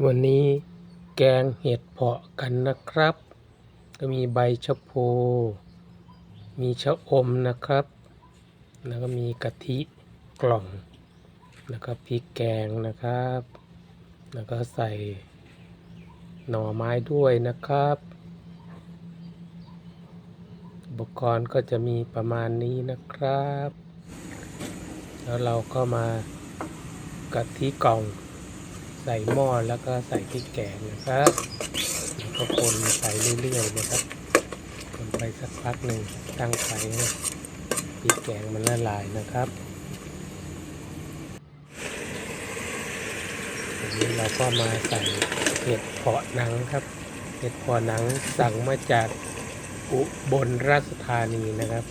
วันนี้แกงเห็ดเพาะกันนะครับ ก็มีใบชะโพ มีชะอมนะครับ แล้วก็มีกะทิกล่อง แล้วก็พริกแกงนะครับ แล้วก็ใส่หน่อไม้ด้วยนะครับ อุปกรณ์ก็จะมีประมาณนี้นะครับ แล้วเราก็มากะทิกล่อง ใส่หม้อแล้วก็ใส่พริกแกงนะครับแล้วก็คนไปเรื่อยๆนะครับ คนไปสักพักหนึ่งตั้งไฟให้พริกแกงมันละลายนะครับทีนี้เราก็มาใส่เห็ดเพาะหนังครับ เห็ดเพาะหนังสั่งมาจากอุบลราชธานีนะครับ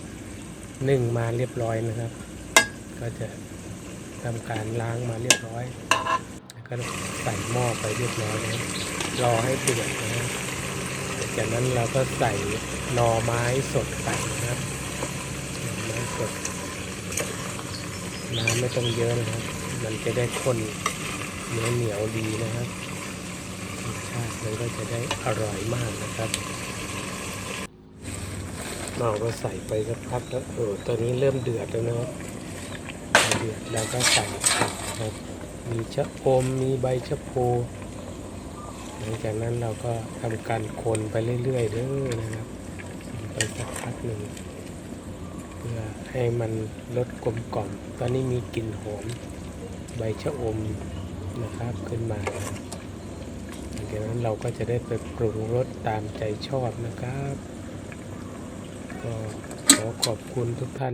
นึ่งมาเรียบร้อยนะครับ ก็จะทำการล้างมาเรียบร้อย ก็ใส่หม้อไปเรียบร้อยแล้วรอให้เดือดนะจากนั้นเราก็ใส่หน่อไม้สดใส่นะครับหน่อไม้สดน้ำไม่ต้องเยอะนะครับ มันจะได้ข้นเนียวเหนียวดีนะครับรสชาติมันก็จะได้อร่อยมากนะครับเราก็ใส่ไปสักพักแล้วเออตอนนี้เริ่มเดือดแล้วนะครับเดือดแล้วก็ใส่ผักครับ มีชะอมมีใบชะโพหลังจากนั้นเราก็ทำการคนไปเรื่อยๆเด้อนะครับไปสักพักหนึ่งเพื่อให้มันลดกลมกล่อม ตอนนี้มีกลิ่นหอมใบชะอมนะครับขึ้นมาหลังจากนั้นเราก็จะได้ไปปรุงรสตามใจชอบนะครับก็ขอขอบคุณทุกท่าน